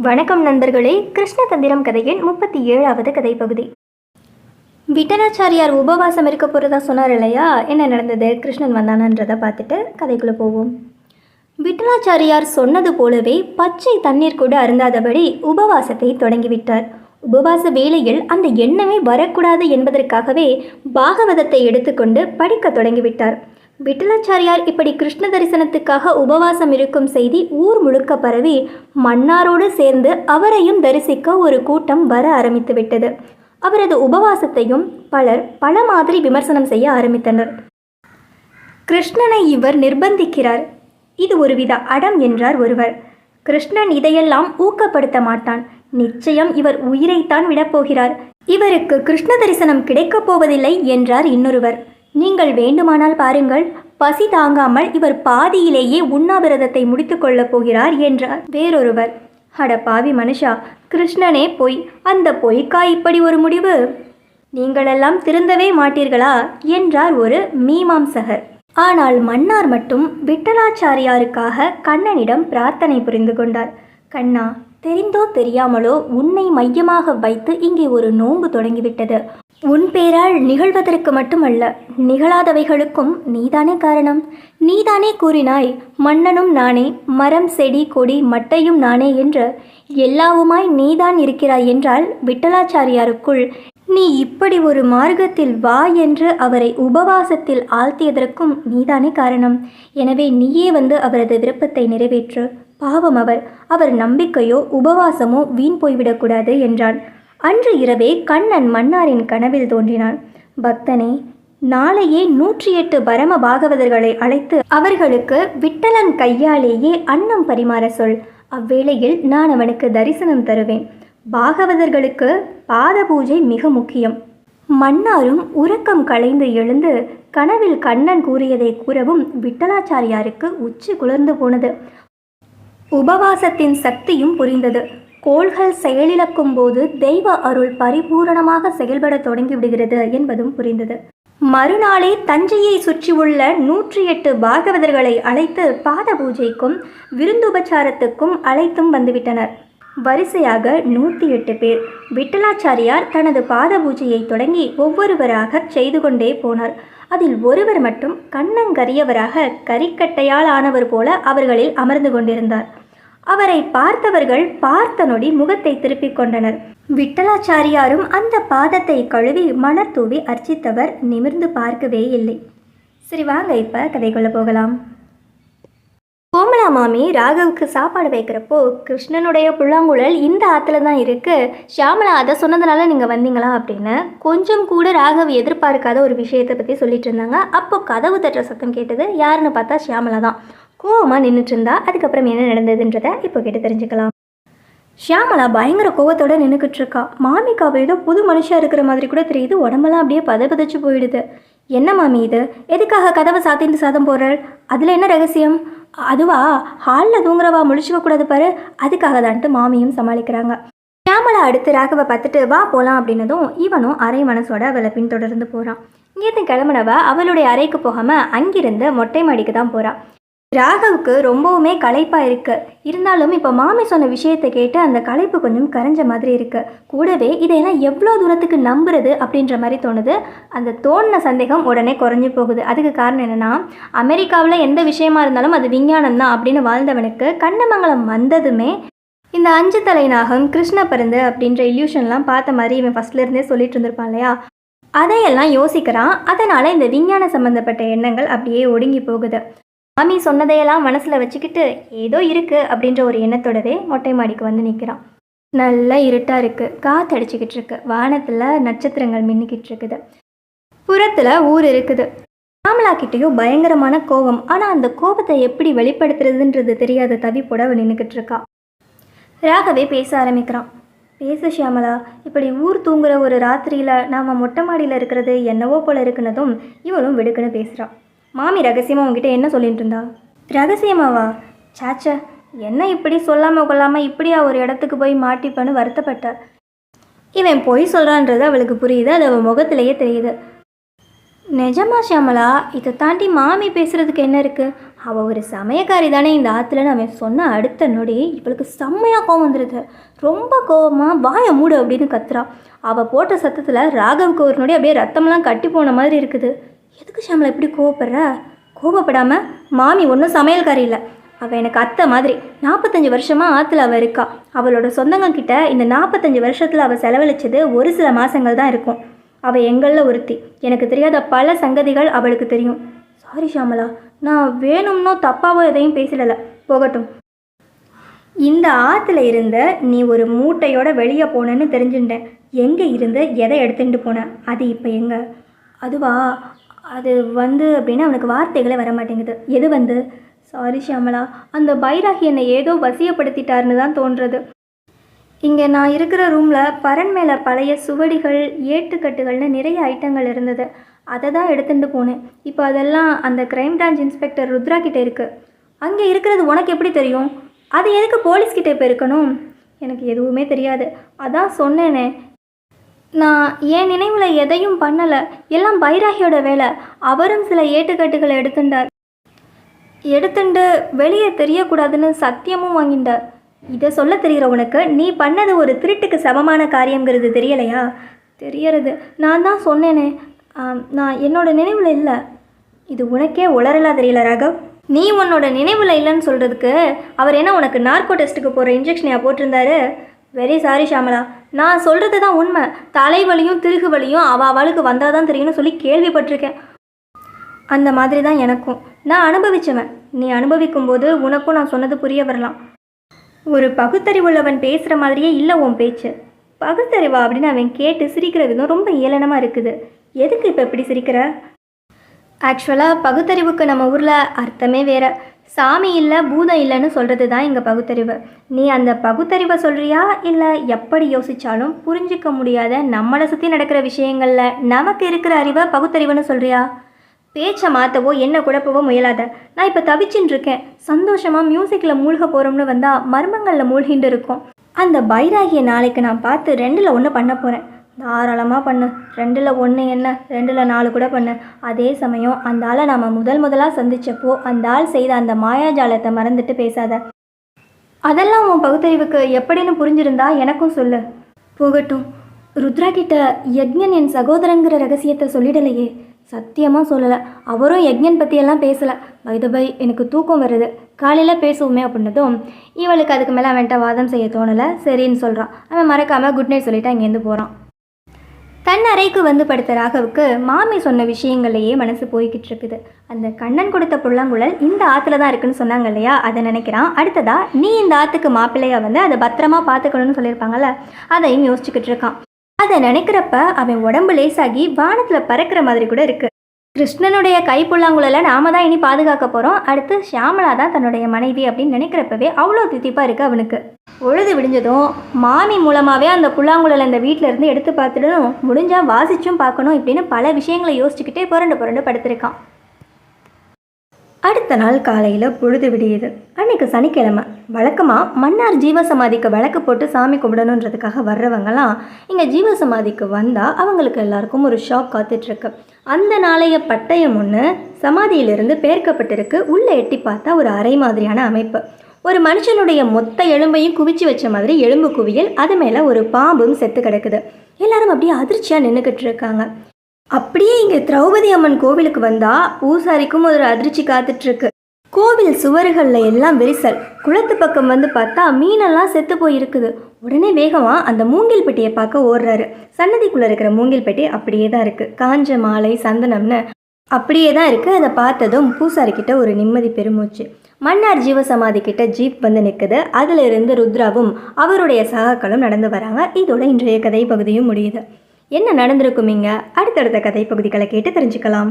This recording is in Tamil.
வணக்கம் நண்பர்களே. கிருஷ்ண தந்திரம் கதையின் முப்பத்தி ஏழாவது கதை பகுதி விட்டனாச்சாரியார் உபவாசம் இருக்க போகிறதா சொன்னார் இல்லையா? என்ன நடந்தது? கிருஷ்ணன் வந்தானன்றதை பார்த்துட்டு கதைக்குள்ளே போவோம். விட்டலாச்சாரியார் சொன்னது போலவே பச்சை தண்ணீர் கூட அருந்தாதபடி உபவாசத்தை தொடங்கிவிட்டார். உபவாச வேளையில் அந்த எண்ணமே வரக்கூடாது என்பதற்காகவே பாகவதத்தை எடுத்துக்கொண்டு படிக்க தொடங்கிவிட்டார். விட்டலாச்சாரியார் இப்படி கிருஷ்ண தரிசனத்துக்காக உபவாசம் இருக்கும் செய்தி ஊர் முழுக்க பரவி மன்னாரோடு சேர்ந்து அவரையும் தரிசிக்க ஒரு கூட்டம் வர ஆரம்பித்து விட்டது. அவரது உபவாசத்தையும் பலர் பல மாதிரி விமர்சனம் செய்ய ஆரம்பித்தனர். கிருஷ்ணனை இவர் நிர்பந்திக்கிறார். இது ஒருவித அடம் என்றார் ஒருவர். கிருஷ்ணன் இதையெல்லாம் ஊக்கப்படுத்த மாட்டான். நிச்சயம் இவர் உயிரைத்தான் விடப்போகிறார் இவருக்கு கிருஷ்ண தரிசனம் கிடைக்கப் போவதில்லை என்றார் இன்னொருவர். நீங்கள் வேண்டுமானால் பாருங்கள் பசி தாங்காமல் இவர் பாதியிலேயே உண்ணாவிரதத்தை முடித்து கொள்ளப் போகிறார் என்றார். வேறொருவர் அட பாவி மனுஷா கிருஷ்ணனே பொய் அந்த பொய்க்கா இப்படி ஒரு முடிவு? நீங்களெல்லாம் திருந்தவே மாட்டீர்களா? என்றார் ஒரு மீமாம்சகர். ஆனால் மன்னார் மட்டும் விட்டலாச்சாரியாருக்காக கண்ணனிடம் பிரார்த்தனை புரிந்து கொண்டார். கண்ணா தெரிந்தோ தெரியாமலோ உன்னை மையமாக வைத்து இங்கே ஒரு நோன்பு தொடங்கிவிட்டது. உன் பேரால் நிகழ்வதற்கு மட்டுமல்ல நிகழாதவைகளுக்கும் நீதானே காரணம். நீதானே கூறினாய் மன்னனும் நானே மரம் செடி கொடி மட்டையும் நானே என்று. எல்லாவுமாய் நீதான் இருக்கிறாய் என்றால் விட்டலாச்சாரியாருக்குள் நீ இப்படி ஒரு மார்க்கத்தில் வா என்று அவரை உபவாசத்தில் ஆழ்த்தியதற்கும் நீதானே காரணம். எனவே நீயே வந்து அவரது விருப்பத்தை நிறைவேற்று. பாவம் அவர் அவர் நம்பிக்கையோ உபவாசமோ வீண் போய்விடக்கூடாது என்றான். அன்று இரவே கண்ணன் மன்னாரின் கனவில் தோன்றினான். பக்தனே நாளையே நூற்றி எட்டு பரம பாகவதர்களை அழைத்து அவர்களுக்கு விட்டலன் கையாலேயே அன்னம் பரிமாற சொல். அவ்வேளையில் நான் அவனுக்கு தரிசனம் தருவேன். பாகவதர்களுக்கு பாத பூஜை மிக முக்கியம். மன்னாரும் உறக்கம் களைந்து எழுந்து கனவில் கண்ணன் கூறியதை கூறவும் விட்டலாச்சாரியாருக்கு உச்சி குளிர்ந்து போனது. உபவாசத்தின் சக்தியும் புரிந்தது. கோள்கள் செயலிழக்கும் போது தெய்வ அருள் பரிபூரணமாக செயல்பட தொடங்கிவிடுகிறது என்பதும் புரிந்தது. மறுநாளே தஞ்சையை சுற்றியுள்ள நூற்றி எட்டு பாகவதர்களை அழைத்து பாத பூஜைக்கும் விருந்துபச்சாரத்துக்கும் அழைத்தும் வந்துவிட்டனர். வரிசையாக நூற்றி எட்டு பேர். விட்டலாச்சாரியார் தனது பாத பூஜையை தொடங்கி ஒவ்வொருவராக செய்து கொண்டே போனார். அதில் ஒருவர் மட்டும் கண்ணங்கரியவராக கரிக்கட்டையால் ஆனவர் போல அவர்களில் அமர்ந்து கொண்டிருந்தார். அவரை பார்த்தவர்கள் பார்த்த நொடி முகத்தை திருப்பிக் கொண்டனர். விட்டலாச்சாரியாரும் அந்த பாதத்தை கழுவி மலர் தூவி அர்ச்சித்தவர் நிமிர்ந்து பார்க்கவே இல்லை. சரி வாங்க இப்போ கொள்ள போகலாம். கோமலா மாமி ராகவுக்கு சாப்பாடு வைக்கிறப்போ கிருஷ்ணனுடைய புல்லாங்குழல் இந்த ஆற்றுல தான் இருக்குது ஷியாமலா அதை சொன்னதுனால நீங்கள் வந்தீங்களா அப்படின்னு கொஞ்சம் கூட ராகவ் எதிர்பார்க்காத ஒரு விஷயத்தை பற்றி சொல்லிட்டு இருந்தாங்க. அப்போ கதவு தட்டுற சத்தம் கேட்டது யாருன்னு பார்த்தா ஷியாமலா தான். கோவமாக நின்றுட்டு இருந்தா அதுக்கப்புறம் என்ன நடந்ததுன்றதை இப்போ கேட்டு தெரிஞ்சுக்கலாம். ஷியாமலா பயங்கர கோவத்தோட நின்றுக்கிட்டு இருக்கா மாமிக்கு ஏதோ புது மனுஷா இருக்கிற மாதிரி கூட தெரியுது. உடம்பெல்லாம் அப்படியே பத பதச்சு போயிடுது. என்ன மாமி இது? எதுக்காக கதவை சாத்திட்டு சாதம் போடுற அதில் என்ன ரகசியம்? அதுவா? ஹாலில் தூங்குறவா முழிச்சுக்க கூடாது பாரு. அதுக்காக தான்ட்டு மாமியும் சமாளிக்கிறாங்க. ஷியாமலா அடுத்து ராகவை பார்த்துட்டு வா போகலாம் அப்படின்னதும் இவனும் அரை மனசோட அவளை பின்தொடர்ந்து போகிறான் இங்கேருந்து கிளம்புனவ அவளுடைய அறைக்கு போகாமல் அங்கிருந்து மொட்டை மாடிக்கு தான் போகிறான் ராகவுக்கு ரொம்பவுமே களைப்பாக இருக்கு. இருந்தாலும் இப்போ மாமி சொன்ன விஷயத்தை கேட்டு அந்த களைப்பு கொஞ்சம் கரைஞ்ச மாதிரி இருக்கு. கூடவே இதையெல்லாம் எவ்வளோ தூரத்துக்கு நம்புறது அப்படின்ற மாதிரி தோணுது. அந்த தோணின சந்தேகம் உடனே குறைஞ்சி போகுது. அதுக்கு காரணம் என்னன்னா அமெரிக்காவில் எந்த விஷயமா இருந்தாலும் அது விஞ்ஞானம் தான் அப்படின்னு வாழ்ந்தவனுக்கு கண்ணமங்கலம் வந்ததுமே இந்த அஞ்சு தலைநாகம் கிருஷ்ண பருந்து அப்படின்ற இல்யூஷன்லாம் பார்த்த மாதிரி இவன் ஃபர்ஸ்ட்ல இருந்தே சொல்லிட்டு இருந்திருப்பான் இல்லையா? அதையெல்லாம் யோசிக்கிறான். அதனால் இந்த விஞ்ஞான சம்மந்தப்பட்ட எண்ணங்கள் அப்படியே ஒடுங்கி போகுது. மாமி சொன்னதையெல்லாம் மனசில் வச்சுக்கிட்டு ஏதோ இருக்குது அப்படின்ற ஒரு எண்ணத்தோடவே மொட்டை மாடிக்கு வந்து நிற்கிறான் நல்லா இருட்டாக இருக்குது காத்தடிச்சிக்கிட்டு இருக்கு. வானத்தில் நட்சத்திரங்கள் மின்னிக்கிட்டு இருக்குது. புறத்தில் ஊர் இருக்குது. ராமலா கிட்டேயும் பயங்கரமான கோபம். ஆனால் அந்த கோபத்தை எப்படி வெளிப்படுத்துறதுன்றது தெரியாத தவிப்போட அவன் நின்றுக்கிட்டு இருக்கா. ராகவே பேச ஆரம்பிக்கிறான். பேசு ஷியாமலா. இப்படி ஊர் தூங்குற ஒரு ராத்திரியில் நாம் மொட்டை மாடியில் இருக்கிறது என்னவோ போல இருக்குனதும் இவளும் வெடுக்குன்னு பேசுகிறான் மாமி ரகசியமாக உங்ககிட்ட என்ன சொல்லிட்டு இருந்தா? ரகசியமாவா? சாச்சா என்ன இப்படி சொல்லாமல் கொள்ளாமல் இப்படியா ஒரு இடத்துக்கு போய் மாட்டிப்பேன்னு வருத்தப்பட்ட. இவன் பொய் சொல்கிறான்றது அவளுக்கு புரியுது அது அவள் முகத்திலேயே தெரியுது. நிஜமா ஷியாமலா இதை தாண்டி மாமி பேசுகிறதுக்கு என்ன இருக்குது அவள் ஒரு சமயக்காரி தானே இந்த ஆற்றுலன்னு அவன் சொன்ன அடுத்த நொடி இவளுக்கு செம்மையாக கோவம் வந்துடுது ரொம்ப கோவமாக வாயை மூடு அப்படின்னு கத்துறா. அவள் போட்ட சத்தத்தில் ராகவுக்கு ஒரு நொடி அப்படியே ரத்தமெல்லாம் கட்டி போன மாதிரி இருக்குது. எதுக்கு ஷாமலா இப்படி கோவப்படுற? கோவப்படாமல் மாமி ஒன்றும் சமையல்காரி இல்லை. அவள் எனக்கு அத்தை மாதிரி. நாற்பத்தஞ்சு வருஷமாக ஆற்றுல அவள் இருக்கா. அவளோட சொந்தங்கக்கிட்ட இந்த நாற்பத்தஞ்சு வருஷத்தில் அவள் செலவழிச்சது ஒரு சில மாதங்கள் தான் இருக்கும். அவள் எங்களில் ஒருத்தி. எனக்கு தெரியாத பல சங்கதிகள் அவளுக்கு தெரியும். சாரி ஷாமலா நான் வேணும்னோ தப்பாவோ எதையும் பேசலை போகட்டும். இந்த ஆற்றுல இருந்த நீ ஒரு மூட்டையோட வெளியே போனேன்னு தெரிஞ்சுட்டேன். எங்கே இருந்து எதை எடுத்துகிட்டு போன? அது இப்போ எங்கே? அதுவா? அது வந்து அப்படின்னா அவனுக்கு வார்த்தைகளே வர மாட்டேங்குது. எது வந்து? சாரி ஷியாமலா. அந்த பைராகி என்னை ஏதோ வசியப்படுத்திட்டாருன்னு தான் தோன்றது. இங்கே நான் இருக்கிற ரூமில் பரன் மேலே பழைய சுவடிகள் ஏட்டுக்கட்டுகள்னு நிறைய ஐட்டங்கள் இருந்தது. அதை தான் எடுத்துட்டு போனேன். இப்போ அதெல்லாம் அந்த கிரைம் பிரான்ச் இன்ஸ்பெக்டர் ருத்ரா கிட்டே இருக்குது அங்கே இருக்கிறது உனக்கு எப்படி தெரியும்? அது எதுக்கு போலீஸ்கிட்ட இப்போ இருக்கணும்? எனக்கு எதுவுமே தெரியாது. அதான் சொன்னேனே. நான் என் நினைவில் எதையும் பண்ணலை. எல்லாம் பைராகியோட வேலை. அவரும் சில ஏட்டுக்கட்டுகளை எடுத்துட்டார் எடுத்துண்டு வெளியே தெரியக்கூடாதுன்னு சத்தியமும் வாங்கிட்டார் இதை சொல்ல தெரிகிற உனக்கு நீ பண்ணது ஒரு திருட்டுக்கு சமமான காரியங்கிறது தெரியலையா? தெரியறது. நான் தான் சொன்னேனே. நான் என்னோட நினைவில் இல்லை. இது உனக்கே உளறலா தெரியல ராகவ். நீ உன்னோட நினைவில் இல்லைன்னு சொல்கிறதுக்கு அவர் என்ன உனக்கு நார்கோ டெஸ்ட்டுக்கு போகிற இன்ஜெக்ஷனையா போட்டிருந்தாரு? வெரி சாரி ஷாமலா நான் சொல்கிறது தான் உண்மை. தலைவலியும் திருகு வலியும் அவள் அவளுக்கு வந்தால் தான் தெரியும்னு சொல்லி கேள்விப்பட்டிருக்கேன். அந்த மாதிரி தான் எனக்கும். நான் அனுபவிச்சவன். நீ அனுபவிக்கும் போது உனக்கும் நான் சொன்னது புரிய வரலாம். ஒரு பகுத்தறிவுள்ளவன் பேசுகிற மாதிரியே இல்லை உன் பேச்சு. பகுத்தறிவா அப்படின்னு அவன் கேட்டு சிரிக்கிற விதம் ரொம்ப ஏளனமாக இருக்குது. எதுக்கு இப்போ இப்படி சிரிக்கிற? ஆக்சுவலாக பகுத்தறிவுக்கு நம்ம ஊரில் அர்த்தமே வேறு. சாமி இல்லை பூதம் இல்லைன்னு சொல்கிறது தான் எங்கள் பகுத்தறிவு. நீ அந்த பகுத்தறிவை சொல்கிறியா இல்லை எப்படி யோசித்தாலும் புரிஞ்சிக்க முடியாத நம்மளை சுற்றி நடக்கிற விஷயங்களில் நமக்கு இருக்கிற அறிவை பகுத்தறிவுன்னு சொல்கிறியா பேச்சை மாற்றவோ என்ன குழப்பவோ முயலாத. நான் இப்போ தவிச்சுன்னு இருக்கேன். சந்தோஷமாக மியூசிக்கில் மூழ்க போகிறோம்னு வந்தால் மர்மங்களில் மூழ்கிட்டு இருக்கும். அந்த பைராகிய நாளைக்கு நான் பார்த்து ரெண்டில் ஒன்று பண்ண போகிறேன் தாராளமாக பண்ணு. ரெண்டில் ஒன்று என்ன? ரெண்டில் நாலு கூட பண்ணு. அதே சமயம் அந்த ஆளை நாம் முதல் முதலாக சந்தித்தப்போ அந்த ஆள் செய்த அந்த மாயாஜாலத்தை மறந்துட்டு பேசாத. அதெல்லாம் உன் பகுத்தறிவுக்கு எப்படின்னு புரிஞ்சிருந்தா எனக்கும் சொல்லு. போகட்டும். ருத்ரா கிட்ட யக்ஞன் என் சகோதரங்கிற ரகசியத்தை சொல்லிடலையே. சத்தியமாக சொல்லலை. அவரும் யக்ஞன் பற்றியெல்லாம் பேசலை. பை எனக்கு தூக்கம் வருது. காலையில் பேசுவோமே அப்படின்னதும் இவளுக்கு அதுக்கு மேலே அவன்கிட்ட வாதம் செய்ய தோணலை. சரின்னு சொல்கிறான் அவன் மறக்காமல் குட் நைட் சொல்லிவிட்டு அங்கேருந்து போகிறான் தன் அறைக்கு வந்து படுத்த ராகவுக்கு மாமி சொன்ன விஷயங்களையே மனசு போய்கிட்டு இருக்குது. அந்த கண்ணன் கொடுத்த புல்லாங்குழல் இந்த ஆற்றுல தான் இருக்குன்னு சொன்னாங்க இல்லையா? அதை நினைக்கிறான். அடுத்ததா நீ இந்த ஆற்றுக்கு மாப்பிள்ளையா வந்து அதை பத்திரமா பார்த்துக்கணும்னு சொல்லியிருப்பாங்கல்ல? அதையும் யோசிச்சுக்கிட்டு இருக்கான். அதை நினைக்கிறப்ப அவன் உடம்பு லேசாகி வானத்தில் பறக்கிற மாதிரி கூட இருக்குது கிருஷ்ணனுடைய கைப்புல்லாங்குழலை நாம தான் இனி பாதுகாக்க போகிறோம் அடுத்து ஷியாமலா தான் தன்னுடைய மனைவி அப்படின்னு நினைக்கிறப்பவே அவ்வளோ தித்திப்பாக இருக்கு அவனுக்கு. பொழுது விடிஞ்சதும் மாமி மூலமாகவே அந்த புல்லாங்குழலை அந்த வீட்டில் இருந்து எடுத்து பார்த்துடணும். முடிஞ்சால் வாசிச்சும் பார்க்கணும் இப்படின்னு பல விஷயங்களை யோசிச்சுக்கிட்டே புரண்டு புரண்டு படுத்திருக்கான். அடுத்த நாள் காலையில் பொழுது விடியுது. அன்னைக்கு சனிக்கிழமை. வழக்கமாக மன்னார் ஜீவசமாதிக்கு விளக்கு போட்டு சாமி கும்பிடணுன்றதுக்காக வர்றவங்கலாம் இங்கே ஜீவசமாதிக்கு வந்தால் அவங்களுக்கு எல்லாருக்கும் ஒரு ஷாக் காத்துட்ருக்கு அந்த நாளைய பட்டயம் ஒன்று சமாதியிலிருந்து பேர்க்கப்பட்டிருக்கு உள்ளே எட்டி பார்த்தா ஒரு அறை மாதிரியான அமைப்பு. ஒரு மனுஷனுடைய மொத்த எலும்பையும் குவிச்சு வச்ச மாதிரி எலும்பு குவியல் அது மேலே ஒரு பாம்பும் செத்து கிடக்குது. எல்லாரும் அப்படியே அதிர்ச்சியாக நின்றுக்கிட்டு இருக்காங்க. அப்படியே இங்கே திரௌபதி அம்மன் கோவிலுக்கு வந்தால் பூசாரிக்கும் ஒரு அதிர்ச்சி காத்துட்ருக்கு கோவில் சுவர்களில் எல்லாம் விரிசல். குளத்து பக்கம் வந்து பார்த்தா மீனெல்லாம் செத்து போயிருக்குது. உடனே வேகமாக அந்த மூங்கில் பெட்டியை பார்க்க ஓடுறாரு. சன்னதிக்குள்ளே இருக்கிற மூங்கில் பெட்டி அப்படியே தான் இருக்குது காஞ்ச மாலை சந்தனம்னு அப்படியே தான் இருக்குது அதை பார்த்ததும் பூசாரிக்கிட்ட ஒரு நிம்மதி பெருமூச்சு. மன்னார் ஜீவசமாதி கிட்ட ஜீப் வந்து நிற்குது அதில் இருந்து ருத்ராவும் அவருடைய சகாக்களும் நடந்து வராங்க. இதோட இன்றைய கதை பகுதியும் முடியுது. என்ன நடந்திருக்குமிங்க அடுத்தடுத்த கதை பகுதிகளை கேட்டு தெரிஞ்சுக்கலாம்.